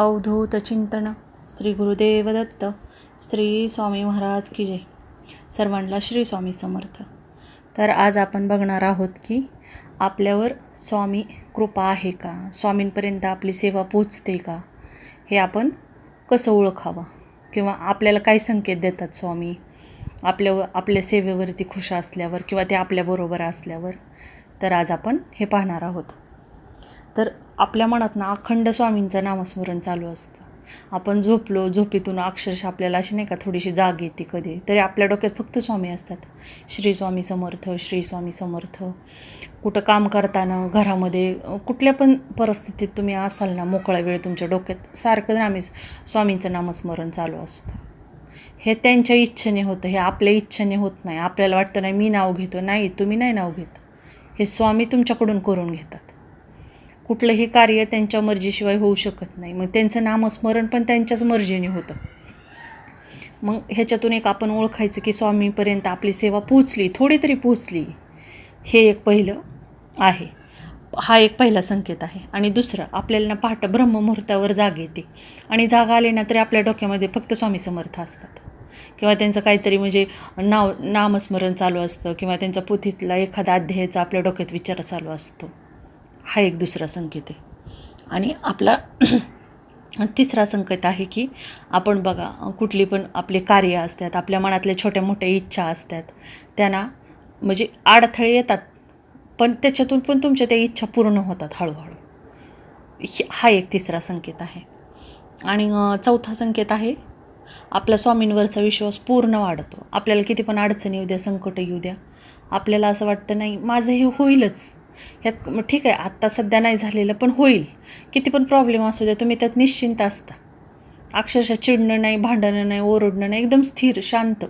अवधूत चिंतन. श्री गुरुदेव दत्त श्री स्वामी महाराज की जय. सर्वांना श्री स्वामी समर्थ. तर आज आपण बघणार आहोत की आपल्यावर स्वामी कृपा आहे का? स्वामींपर्यंत आपली सेवा पोचते का? हे आपण कसं ओळखावं? किंवा आपल्याला काय संकेत देतात स्वामी? आपल्यावर आपल्या सेवेवरती खुश असल्यावर किंवा ते आपल्याबरोबर असल्यावर? तर आज आपण हे पाहणार आहोत. तर आपल्या मनात ना अखंड स्वामींचं नामस्मरण चालू असतं. आपण झोपलो झोपेतून अक्षरशः आपल्याला अशी नाही का थोडीशी जाग येते कधी. तरी आपल्या डोक्यात फक्त स्वामी असतात. श्री स्वामी समर्थ श्री स्वामी समर्थ. कुठं काम करताना घरामध्ये कुठल्या पण परिस्थितीत तुम्ही असाल ना मोकळा वेळ तुमच्या डोक्यात सारखं नामी स्वामींचं नामस्मरण चालू असतं. हे त्यांच्या इच्छेने होतं हे आपल्या इच्छेने होत नाही. आपल्याला वाटतं नाही मी नाव घेतो. नाही तुम्ही नाही नाव घेत. हे स्वामी तुमच्याकडून करून घेतात. कुठलंही कार्य त्यांच्या मर्जीशिवाय होऊ शकत नाही. मग त्यांचं नामस्मरण पण त्यांच्याच मर्जीने होतं. मग ह्याच्यातून एक आपण ओळखायचं की स्वामीपर्यंत आपली सेवा पोचली थोडी तरी पोचली हे एक पहिलं आहे. हा एक पहिला संकेत आहे. आणि दुसरं आपल्याला ना पहाटं ब्रह्ममुहूर्तावर जाग येते. आणि जाग आली ना तरी आपल्या डोक्यामध्ये फक्त स्वामी समर्थ असतात. किंवा त्यांचं काहीतरी म्हणजे नाव नामस्मरण चालू असतं. किंवा त्यांचा पोथीतला एखादा अध्यायाचा आपल्या डोक्यात विचार चालू असतो. हा एक दुसरा संकेत आहे. आणि आपला तिसरा संकेत आहे की आपण बघा कुठली पण आपले कार्य असतात आपल्या मनातल्या छोट्या मोठ्या इच्छा असतात त्यांना म्हणजे अडथळे येतात पण त्याच्यातून पण तुमच्या त्या इच्छा पूर्ण होतात हळूहळू. हा एक तिसरा संकेत आहे. आणि चौथा संकेत आहे आपला स्वामींवरचा विश्वास पूर्ण वाढतो. आपल्याला किती पण अडचणी येऊ द्या संकट येऊ द्या आपल्याला असं वाटतं नाही माझं हे होईलच. ह्यात ठीक आहे आत्ता सध्या नाही झालेलं पण होईल. किती पण प्रॉब्लेम असू द्या तुम्ही त्यात निश्चिंत असता. अक्षरशः चिडणं नाही भांडणं नाही ओरडणं नाही एकदम स्थिर शांत.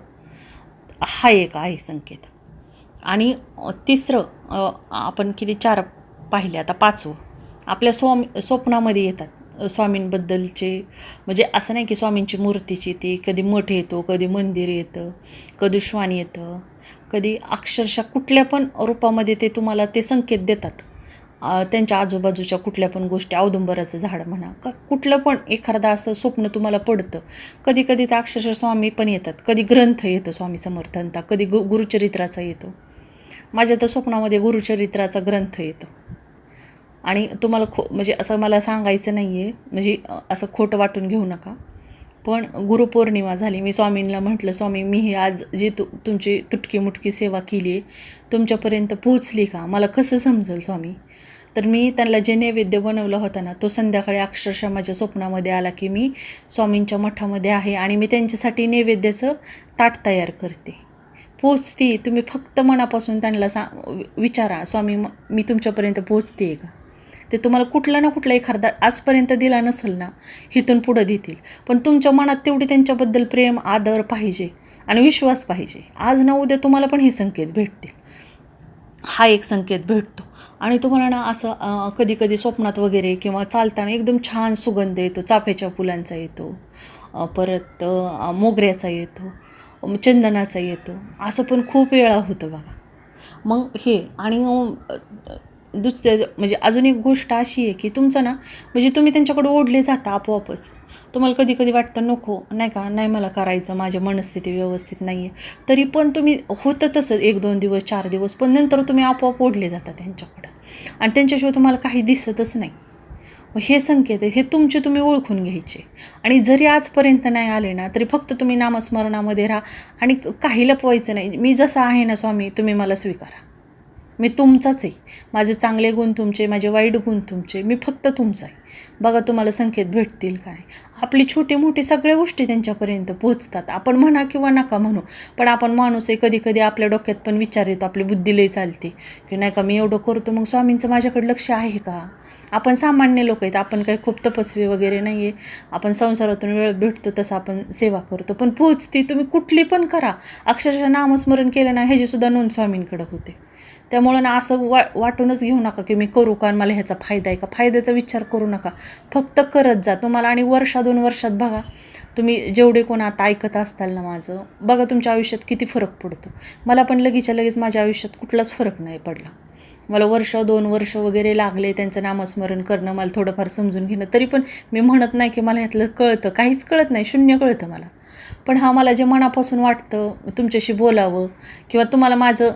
हा एक आहे संकेत. आणि तिसरं आपण किती चार पाहिले आता पाचवं. आपल्या स्वामी स्वप्नामध्ये येतात. स्वामींबद्दलचे म्हणजे असं नाही की स्वामींची मूर्तीची ती कधी मठ येतो कधी मंदिर येतं कधी श्वान येतं कधी अक्षरशः कुठल्या पण रूपामध्ये ते तुम्हाला ते संकेत देतात. त्यांच्या आजूबाजूच्या कुठल्या पण गोष्टी औदुंबराचं झाड म्हणा का कुठलं पण एखादा असं स्वप्न तुम्हाला पडतं कधी कधी तर अक्षरशः स्वामी पण येतात कधी ग्रंथ येतो स्वामी समर्थांचा कधी गु गुरुचरित्राचा येतो. माझ्या तर स्वप्नामध्ये गुरुचरित्राचा ग्रंथ येतो. आणि तुम्हाला खो म्हणजे असं मला सांगायचं नाही आहे म्हणजे असं खोटं वाटून घेऊ नका. पण गुरुपौर्णिमा झाली. मी स्वामींना म्हटलं स्वामी मी हे आज जी तु तुमची तुटकी मुटकी सेवा केली आहे तुमच्यापर्यंत पोचली का? मला कसं समजेल स्वामी? तर मी त्यांना जे नैवेद्य बनवलं होता ना तो संध्याकाळी अक्षरशः माझ्या स्वप्नामध्ये आला की मी स्वामींच्या मठामध्ये आहे आणि मी त्यांच्यासाठी नैवेद्याचं ताट तयार करते. पोचते तुम्ही फक्त मनापासून त्यांना सा विचारा स्वामी मी तुमच्यापर्यंत पोचते का? ते तुम्हाला कुठला ना कुठला एखादा आजपर्यंत दिला नसेल ना इथून पुढं देतील. पण तुमच्या मनात तेवढी त्यांच्याबद्दल प्रेम आदर पाहिजे आणि विश्वास पाहिजे. आज ना उद्या तुम्हाला पण हे संकेत भेटतील. हा एक संकेत भेटतो. आणि तुम्हाला ना असं कधी कधी स्वप्नात वगैरे किंवा चालताना एकदम छान सुगंध येतो चाफ्याच्या फुलांचा येतो परत मोगऱ्याचा येतो चंदनाचा येतो. असं पण खूप वेळा होतं बघा. मग हे आणि दुसऱ्या म्हणजे अजून एक गोष्ट अशी आहे की तुमचं ना म्हणजे तुम्ही त्यांच्याकडे ओढले जाता आपोआपच. तुम्हाला कधी कधी वाटतं नको नाही का? नाही मला करायचं माझी मनस्थिती व्यवस्थित नाही आहे तरी पण तुम्ही होतं तसं एक दोन दिवस चार दिवस पण नंतर तुम्ही आपोआप ओढले जाता त्यांच्याकडं. आणि त्यांच्याशिवाय तुम्हाला काही दिसतच नाही. मग हे संकेत आहे हे तुमचे तुम्ही ओळखून घ्यायचे. आणि जरी आजपर्यंत नाही आले ना तरी फक्त तुम्ही नामस्मरणामध्ये राहा. आणि काही लपवायचं नाही. मी जसं आहे ना स्वामी तुम्ही मला स्वीकारा. मी तुमचाच आहे. माझे चांगले गुण तुमचे माझे वाईट गुण तुमचे. मी फक्त तुमचा आहे. बघा तुम्हाला संकेत भेटतील काय आपली छोटी मोठी सगळ्या गोष्टी त्यांच्यापर्यंत पोहोचतात. आपण म्हणा किंवा नका म्हणू पण आपण माणूस आहे कधी कधी आपल्या डोक्यात पण विचार येतो आपली बुद्धी लई चालते. की नाही का मी एवढं करतो मग स्वामींचं माझ्याकडे लक्ष आहे का? आपण सामान्य लोक आहेत आपण काही खूप तपस्वी वगैरे नाही आहे आपण संसारातून वेळ भेटतो तसं आपण सेवा करतो. पण पोचती तुम्ही कुठली पण करा. अक्षरशः नामस्मरण केलं ना ह्याची सुद्धा नोंद स्वामींकडे होते. त्यामुळं ना असं वा वाटूनच घेऊ नका की मी करू का आणि मला ह्याचा फायदा आहे का? फायद्याचा विचार करू नका. फक्त करत जा. तुम्हाला आणि वर्षा दोन वर्षात बघा. तुम्ही जेवढे कोण आता ऐकत असताल ना माझं बघा तुमच्या आयुष्यात किती फरक पडतो. मला पण लगेचच्या लगेच माझ्या आयुष्यात कुठलाच फरक नाही पडला. मला वर्ष दोन वर्ष वगैरे लागले त्यांचं नामस्मरण करणं मला थोडंफार समजून घेणं. तरी पण मी म्हणत नाही की मला ह्यातलं कळतं. काहीच कळत नाही. शून्य कळतं मला. पण हा मला जे मनापासून वाटतं तुमच्याशी बोलावं किंवा तुम्हाला माझं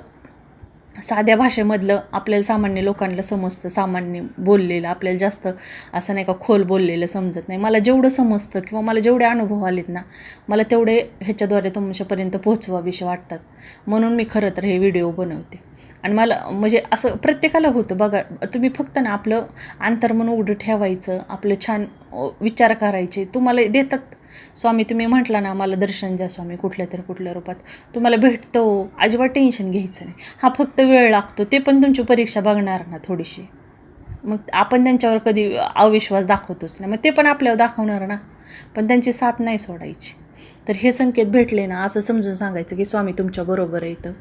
साध्या भाषेमधलं आपल्याला सामान्य लोकांना समजतं सामान्य बोललेलं आपल्याला जास्त असं नाही का खोल बोललेलं समजत नाही. मला जेवढं समजतं किंवा मला जेवढे अनुभव आलेत ना मला तेवढे ह्याच्याद्वारे तुमच्यापर्यंत पोहोचवाविषयी वाटतात. म्हणून मी खरं तर हे व्हिडिओ बनवते. आणि मला म्हणजे असं प्रत्येकाला होतं. बघा तुम्ही फक्त ना आपलं अंतर्मन उघडं ठेवायचं आपलं छान विचार करायचे. तुम्हाला देतात. स्वामी तुम्ही म्हटला ना मला दर्शन द्या स्वामी कुठल्या तर कुठल्या रूपात. तुम्हाला भेटतो हो. अजिबात टेन्शन घ्यायचं नाही. हा फक्त वेळ लागतो. ते पण तुमची परीक्षा बघणार ना थोडीशी. मग आपण त्यांच्यावर कधी अविश्वास दाखवतोच नाही. मग ते पण आपल्यावर दाखवणार ना. पण त्यांची साथ नाही सोडायची. तर हे संकेत भेटले ना असं समजून सांगायचं की स्वामी तुमच्याबरोबर येतं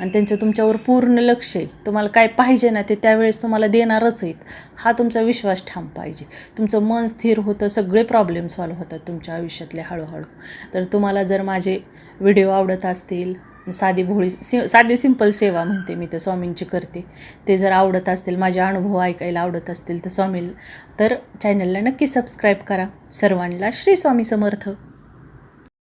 आणि त्यांचं तुमच्यावर पूर्ण लक्ष आहे. तुम्हाला काय पाहिजे ना ते त्यावेळेस तुम्हाला देणारच आहेत. हा तुमचा विश्वास ठाम पाहिजे. तुमचं मन स्थिर होतं सगळे प्रॉब्लेम सॉल्व होतात तुमच्या आयुष्यातले हळूहळू. तर तुम्हाला जर माझे व्हिडिओ आवडत असतील साधी भोळी सि साधी सिंपल सेवा म्हणते मी तर स्वामींची करते. ते जर आवडत असतील माझे अनुभव ऐकायला आवडत असतील तर स्वामी तर चॅनलला नक्की सबस्क्राईब करा. सर्वांना श्री स्वामी समर्थ.